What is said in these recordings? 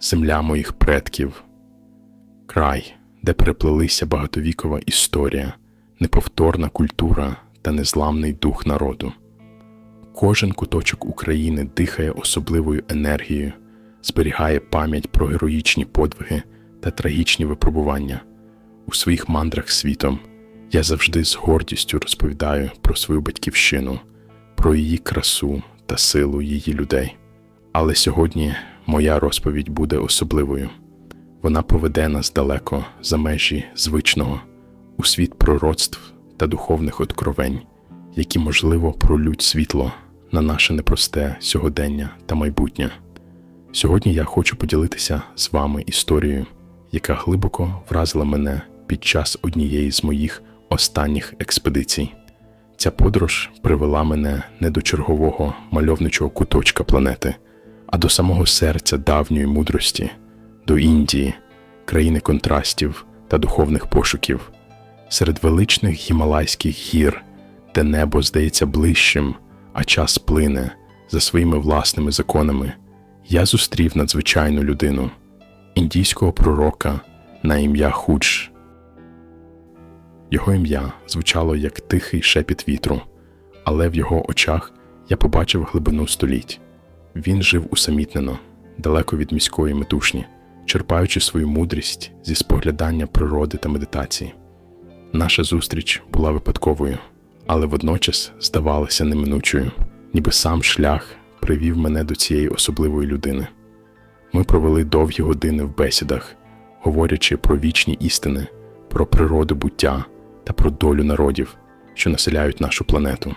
земля моїх предків, край, де переплелися багатовікова історія, неповторна культура та незламний дух народу. Кожен куточок України дихає особливою енергією, зберігає пам'ять про героїчні подвиги та трагічні випробування. У своїх мандрах світом я завжди з гордістю розповідаю про свою батьківщину, про її красу та силу її людей. Але сьогодні моя розповідь буде особливою. Вона поведе нас далеко за межі звичного у світ пророцтв та духовних откровень, які, можливо, пролють світло на наше непросте сьогодення та майбутнє. Сьогодні я хочу поділитися з вами історією, яка глибоко вразила мене під час однієї з моїх останніх експедицій. Ця подорож привела мене не до чергового мальовничого куточка планети, а до самого серця давньої мудрості, до Індії, країни контрастів та духовних пошуків, серед величних гімалайських гір, де небо здається ближчим, а час плине за своїми власними законами. Я зустрів надзвичайну людину, індійського пророка на ім'я Худж. Його ім'я звучало як тихий шепіт вітру, але в його очах я побачив глибину століть. Він жив усамітнено, далеко від міської метушні, черпаючи свою мудрість зі споглядання природи та медитації. Наша зустріч була випадковою, але водночас здавалася неминучою, ніби сам шлях привів мене до цієї особливої людини. Ми провели довгі години в бесідах, говорячи про вічні істини, про природу буття та про долю народів, що населяють нашу планету.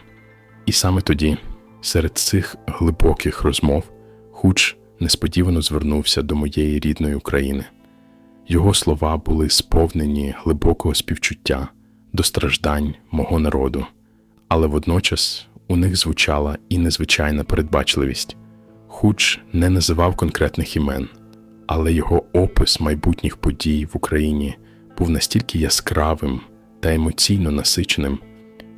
І саме тоді, серед цих глибоких розмов, Хуч несподівано звернувся до моєї рідної України. Його слова були сповнені глибокого співчуття до страждань мого народу, але водночас у них звучала і незвичайна передбачливість. Хуч не називав конкретних імен, але його опис майбутніх подій в Україні був настільки яскравим та емоційно насиченим,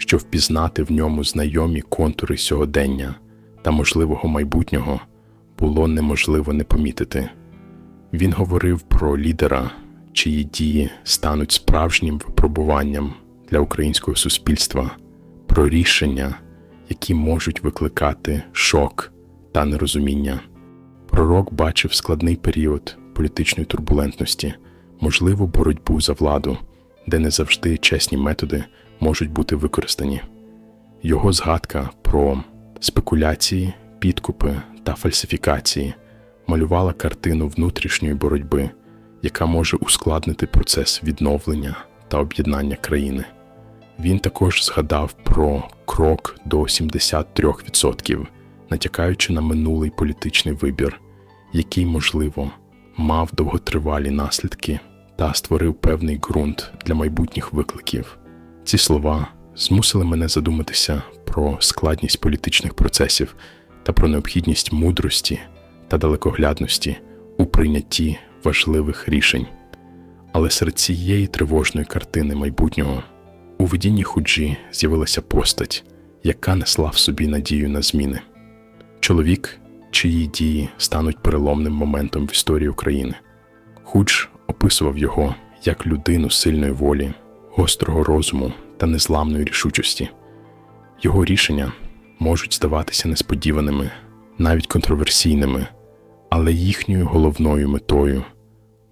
що впізнати в ньому знайомі контури сьогодення та можливого майбутнього було неможливо не помітити. Він говорив про лідера, чиї дії стануть справжнім випробуванням для українського суспільства, про рішення, які можуть викликати шок та нерозуміння. Пророк бачив складний період політичної турбулентності, можливу боротьбу за владу, де не завжди чесні методи можуть бути використані. Його згадка про спекуляції, підкупи та фальсифікації малювала картину внутрішньої боротьби, яка може ускладнити процес відновлення та об'єднання країни. Він також згадав про крок до 73%, натякаючи на минулий політичний вибір, який, можливо, мав довготривалі наслідки та створив певний ґрунт для майбутніх викликів. Ці слова змусили мене задуматися про складність політичних процесів та про необхідність мудрості та далекоглядності у прийнятті важливих рішень. Але серед цієї тривожної картини майбутнього у видінні худжі з'явилася постать, яка несла в собі надію на зміни. Чоловік, чиї дії стануть переломним моментом в історії України. Худж описував його як людину сильної волі, гострого розуму та незламної рішучості. Його рішення можуть здаватися несподіваними, навіть контроверсійними, але їхньою головною метою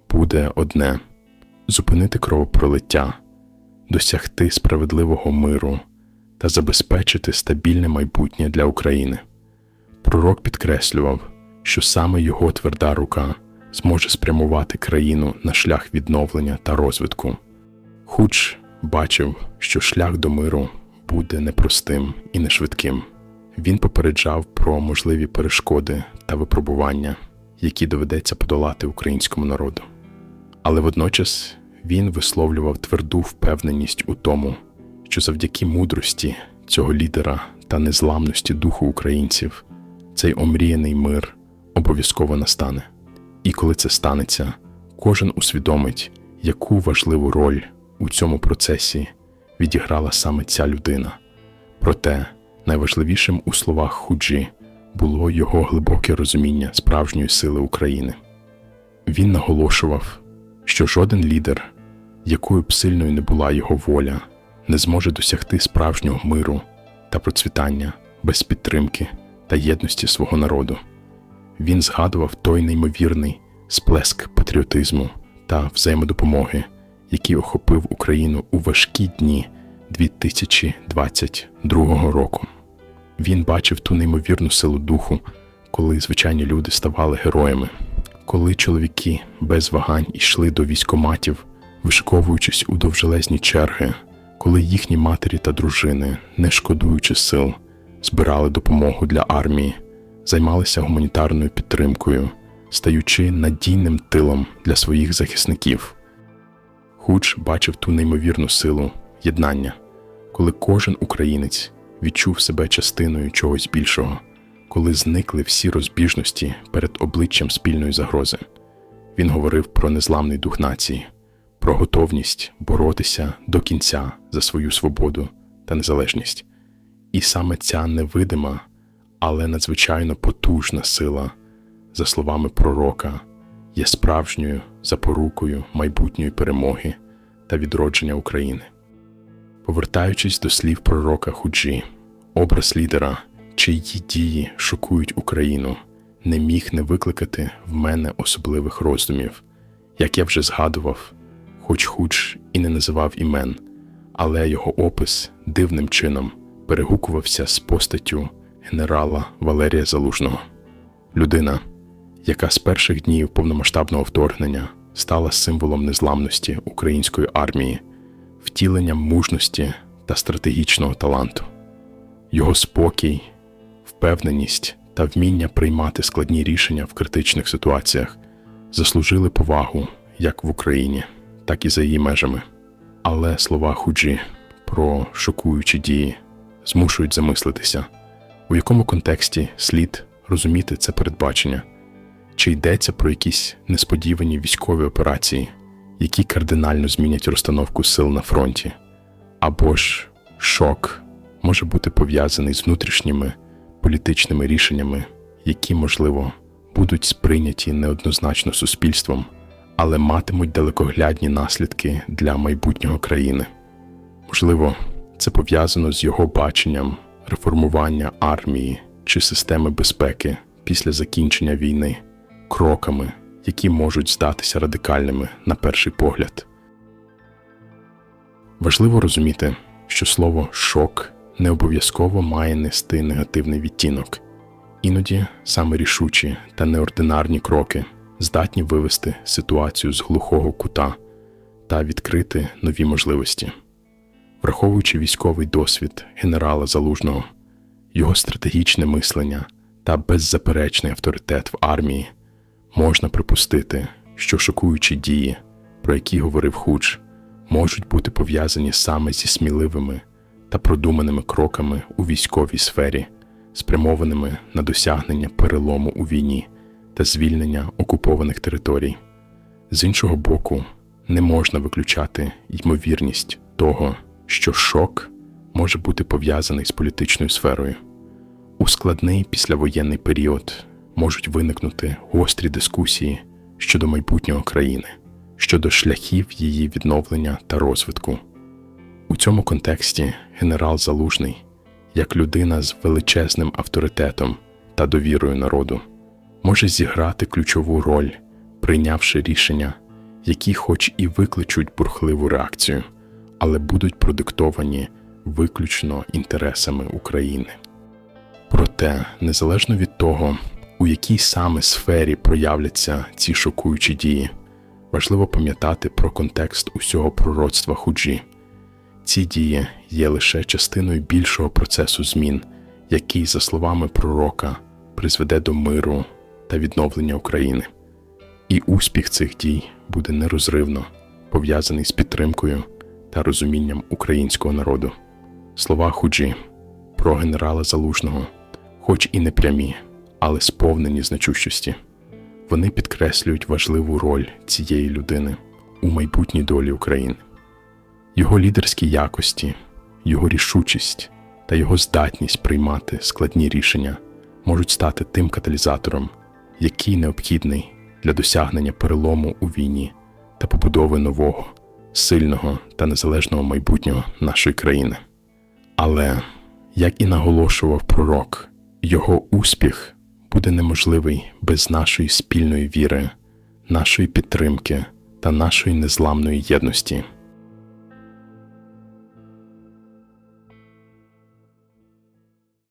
буде одне зупинити кровопролиття, досягти справедливого миру та забезпечити стабільне майбутнє для України. Пророк підкреслював, що саме його тверда рука зможе спрямувати країну на шлях відновлення та розвитку. Худж бачив, що шлях до миру буде непростим і нешвидким. Він попереджав про можливі перешкоди та випробування, які доведеться подолати українському народу. Але водночас він висловлював тверду впевненість у тому, що завдяки мудрості цього лідера та незламності духу українців цей омріяний мир обов'язково настане. І коли це станеться, кожен усвідомить, яку важливу роль у цьому процесі відіграла саме ця людина. Проте найважливішим у словах Худжі було його глибоке розуміння справжньої сили України. Він наголошував, що жоден лідер, якою б сильною не була його воля, не зможе досягти справжнього миру та процвітання без підтримки та єдності свого народу. Він згадував той неймовірний сплеск патріотизму та взаємодопомоги, який охопив Україну у важкі дні 2022 року. Він бачив ту неймовірну силу духу, коли звичайні люди ставали героями, коли чоловіки без вагань йшли до військоматів, вишиковуючись у довжелезні черги, коли їхні матері та дружини, не шкодуючи сил, збирали допомогу для армії, займалися гуманітарною підтримкою, стаючи надійним тилом для своїх захисників. Хуч бачив ту неймовірну силу єднання, коли кожен українець відчув себе частиною чогось більшого, коли зникли всі розбіжності перед обличчям спільної загрози. Він говорив про незламний дух нації, про готовність боротися до кінця за свою свободу та незалежність. І саме ця невидима, але надзвичайно потужна сила, за словами пророка, є справжньою запорукою майбутньої перемоги та відродження України. Повертаючись до слів пророка Худжі, образ лідера, чиї дії шокують Україну, не міг не викликати в мене особливих роздумів. Як я вже згадував, хоч Худж і не називав імен, але його опис дивним чином перегукувався з постаттю генерала Валерія Залужного. Людина, яка з перших днів повномасштабного вторгнення стала символом незламності української армії, втіленням мужності та стратегічного таланту. Його спокій, впевненість та вміння приймати складні рішення в критичних ситуаціях заслужили повагу як в Україні, так і за її межами. Але слова Худжі про шокуючі дії змушують замислитися, у якому контексті слід розуміти це передбачення, чи йдеться про якісь несподівані військові операції, які кардинально змінять розстановку сил на фронті, або ж шок може бути пов'язаний з внутрішніми політичними рішеннями, які, можливо, будуть сприйняті неоднозначно суспільством, але матимуть далекоглядні наслідки для майбутнього країни. Можливо, це пов'язано з його баченням реформування армії чи системи безпеки після закінчення війни, кроками, які можуть здатися радикальними на перший погляд. Важливо розуміти, що слово шок не обов'язково має нести негативний відтінок. Іноді саме рішучі та неординарні кроки здатні вивести ситуацію з глухого кута та відкрити нові можливості. Враховуючи військовий досвід генерала Залужного, його стратегічне мислення та беззаперечний авторитет в армії, можна припустити, що шокуючі дії, про які говорив Худж, можуть бути пов'язані саме зі сміливими та продуманими кроками у військовій сфері, спрямованими на досягнення перелому у війні та звільнення окупованих територій. З іншого боку, не можна виключати ймовірність того, що шок може бути пов'язаний з політичною сферою. У складний післявоєнний період можуть виникнути гострі дискусії щодо майбутнього країни, щодо шляхів її відновлення та розвитку. У цьому контексті генерал Залужний, як людина з величезним авторитетом та довірою народу, може зіграти ключову роль, прийнявши рішення, які, хоч і викличуть бурхливу реакцію, але будуть продиктовані виключно інтересами України. Проте, незалежно від того, у якій саме сфері проявляться ці шокуючі дії, важливо пам'ятати про контекст усього пророцтва худжі. Ці дії є лише частиною більшого процесу змін, який, за словами пророка, призведе до миру та відновлення України. І успіх цих дій буде нерозривно пов'язаний з підтримкою та розумінням українського народу. Слова худжі про генерала Залужного, хоч і не прямі, але сповнені значущості, вони підкреслюють важливу роль цієї людини у майбутній долі України. Його лідерські якості, його рішучість та його здатність приймати складні рішення можуть стати тим каталізатором, який необхідний для досягнення перелому у війні та побудови нового, сильного та незалежного майбутнього нашої країни. Але, як і наголошував пророк, його успіх буде неможливий без нашої спільної віри, нашої підтримки та нашої незламної єдності.